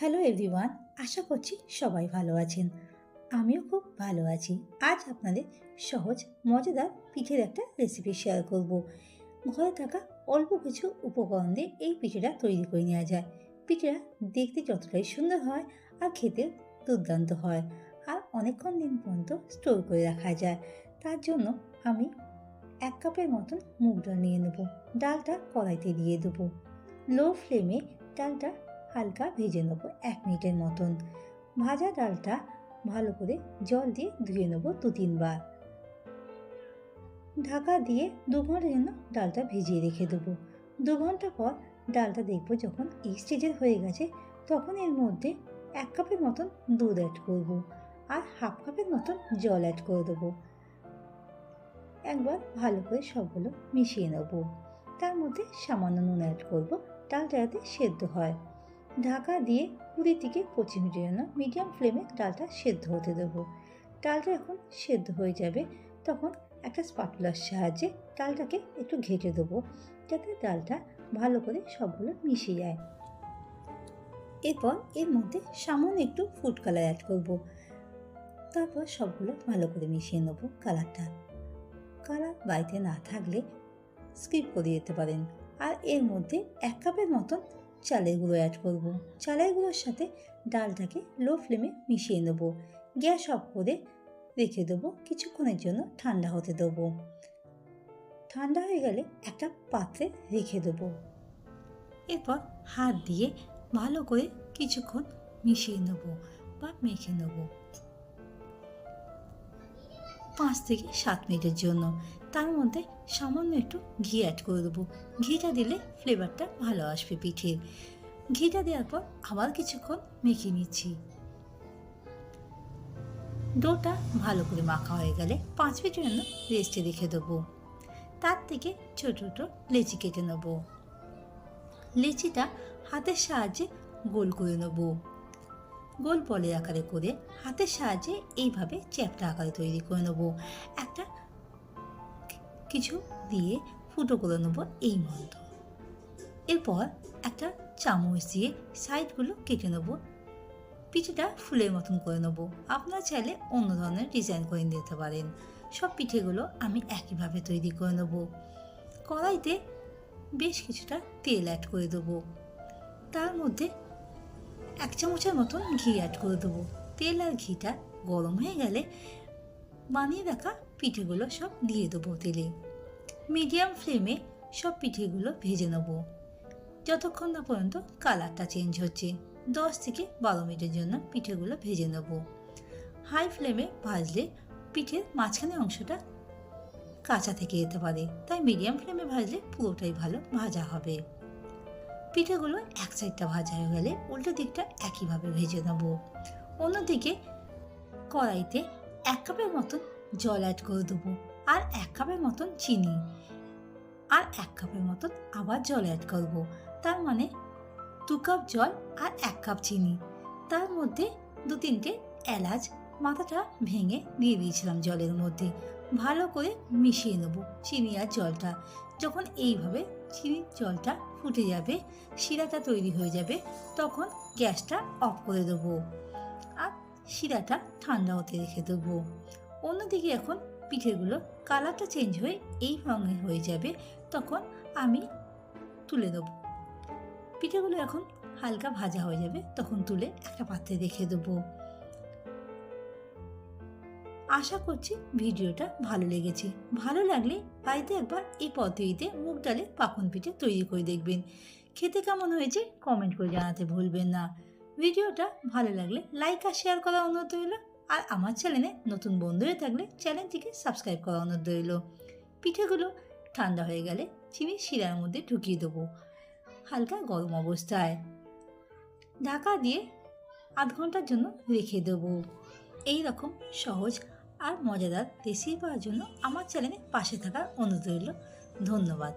Hello everyone আশা করছি সবাই ভালো আছেন। আমিও খুব ভালো আছি। আজ আপনাদের সহজ, মজাদার পিঠের একটা রেসিপি শেয়ার করব। ঘরে থাকা অল্প কিছু উপকরণ দিয়ে এই পিঠেটা তৈরি করে নেওয়া যায়। পিঠেটা দেখতে যতটাই সুন্দর হয় আর খেতে দুর্দান্ত হয় আর অনেকক্ষণ দিন পর্যন্ত স্টোর করে রাখা যায়। তার জন্য আমি এক কাপের মতন মুগ ডাল নিয়ে নেব। ডালটা কড়াইতে দিয়ে দেবো। লো ফ্লেমে ডালটা হালকা ভেজে নেব এক মিনিটের মতন। ভাজা ডালটা ভালো করে জল দিয়ে ধুয়ে নেব দু তিনবার। ঢাকা দিয়ে দু ঘণ্টার জন্য ডালটা ভিজিয়ে রেখে দেবো। দু ঘণ্টা পর ডালটা দেখব যখন এই স্টেজের হয়ে গেছে, তখন এর মধ্যে এক কাপের মতন দুধ অ্যাড করব আর হাফ কাপের মতন জল অ্যাড করে দেবো। একবার ভালো করে সবগুলো মিশিয়ে নেব। তার মধ্যে সামান্য নুন অ্যাড করব, ডালটা যাতে সেদ্ধ হয়। ঢাকা দিয়ে কুড়ি থেকে পঁচিশ মিনিটের জন্য মিডিয়াম ফ্লেমে ডালটা সেদ্ধ হতে দেবো। ডালটা যখন সেদ্ধ হয়ে যাবে, তখন একটা স্পাটুলার সাহায্যে ডালটাকে একটু ঘেঁটে দেবো, যাতে ডালটা ভালো করে সবগুলো মিশে যায়। এরপর এর মধ্যে সামান্য একটু ফুড কালার অ্যাড করব। তারপর সবগুলো ভালো করে মিশিয়ে নেব কালারটা কালার বাড়িতে না থাকলে স্কিপ করে দিতে পারেন। আর এর মধ্যে এক কাপের মতন চালের গুঁড়ো অ্যাড করব। চালের গুঁড়োর সাথে ডালটাকে লো ফ্লেমে মিশিয়ে নেব। গ্যাস অফ করে রেখে দেবো। কিছুক্ষণের জন্য ঠান্ডা হতে দেবো। ঠান্ডা হয়ে গেলে একটা পাত্রে রেখে দেবো। এরপর হাত দিয়ে ভালো করে কিছুক্ষণ মিশিয়ে নেব বা মেখে নেব। পাঁচ থেকে সাত মিনিটের জন্য। তার মধ্যে সামান্য একটু ঘি অ্যাড করে দেবো। ঘিটা দিলে ফ্লেভারটা ভালো আসবে পিঠের ঘিটা দেওয়ার পর আবার কিছুক্ষণ মেখে নিচ্ছি। ডোটা ভালো করে মাখা হয়ে গেলে পাঁচ মিনিটের জন্য রেস্টে রেখে দেবো। তার থেকে ছোট ছোটো লেচি কেটে নেব। লেচিটা হাতের সাহায্যে গোল করে নেব। গোল বলের আকারে করে হাতের সাহায্যে এইভাবে চ্যাপটা আকারে তৈরি করে নেব। একটা কিছু দিয়ে ফুটো করে নেব এই মতো এরপর একটা চামচ দিয়ে সাইডগুলো কেটে নেব। পিঠেটা ফুলের মতন করে নেব। আপনারা চাইলে অন্য ধরনের ডিজাইন করে দিতে পারেন। সব পিঠেগুলো আমি একইভাবে তৈরি করে নেব। কড়াইতে বেশ কিছুটা তেল অ্যাড করে দেবো। তার মধ্যে এক চামচের মতন ঘি অ্যাড করে দেবো। তেল আর ঘিটা গরম হয়ে গেলে বানিয়ে রাখা পিঠেগুলো সব দিয়ে দেবো তেলে। মিডিয়াম ফ্লেমে সব পিঠেগুলো ভেজে নেব। যতক্ষণ না পর্যন্ত কালারটা চেঞ্জ হচ্ছে, দশ থেকে বারো মিনিটের জন্য পিঠেগুলো ভেজে নেব। হাই ফ্লেমে ভাজলে পিঠের মাঝখানে অংশটা কাঁচা থেকে যেতে পারে, তাই মিডিয়াম ফ্লেমে ভাজলে পুরোটাই ভালো ভাজা হবে। পিঠেগুলো এক সাইডটা ভাজা হয়ে গেলে উল্টো দিকটা একইভাবে ভেজে নেব। অন্যদিকে কড়াইতে এক কাপের মতন জল অ্যাড করে দেবো আর এক কাপের মতন চিনি আর এক কাপের মতন আবার জল অ্যাড করব। তার মানে দু কাপ জল আর এক কাপ চিনি। তার মধ্যে দু তিনটে এলাচ মাথাটা ভেঙে দিয়ে দিয়েছিলাম জলের মধ্যে। ভালো করে মিশিয়ে নেব চিনি আর জলটা। যখন এইভাবে চিনির জলটা ফুটে যাবে, শিরাটা তৈরি হয়ে যাবে, তখন গ্যাসটা অফ করে দেবো আর শিরাটা ঠান্ডা হতে রেখে দেবো। অন্যদিকে এখন পিঠেগুলো কালারটা চেঞ্জ হয়ে এই রঙের হয়ে যাবে, তখন আমি তুলে দেবো। পিঠেগুলো এখন হালকা ভাজা হয়ে যাবে, তখন তুলে একটা পাত্রে রেখে দেবো। আশা করছি ভিডিওটা ভালো লেগেছে। ভালো লাগলে বাড়িতে একবার এই পদ্ধতিতে মুগ ডালে পাখন পিঠে তৈরি করে দেখবেন। খেতে কেমন হয়েছে কমেন্ট করে জানাতে ভুলবেন না। ভিডিওটা ভালো লাগলে লাইক আর শেয়ার করা অনুরোধ রইল। আর আমার চ্যানেলে নতুন বন্ধু হয়ে থাকলে চ্যানেলটিকে সাবস্ক্রাইব করা অনুরোধ রইল। পিঠেগুলো ঠান্ডা হয়ে গেলে চিনি শিরার মধ্যে ঢুকিয়ে দেবো। হালকা গরম অবস্থায়। ঢাকা দিয়ে আধ ঘণ্টার জন্য রেখে দেবো। এই রকম সহজ আর মজাদার রেসিপি পাওয়ার জন্য আমার চ্যানেলে পাশে থাকার অনুরোধ রইল। ধন্যবাদ।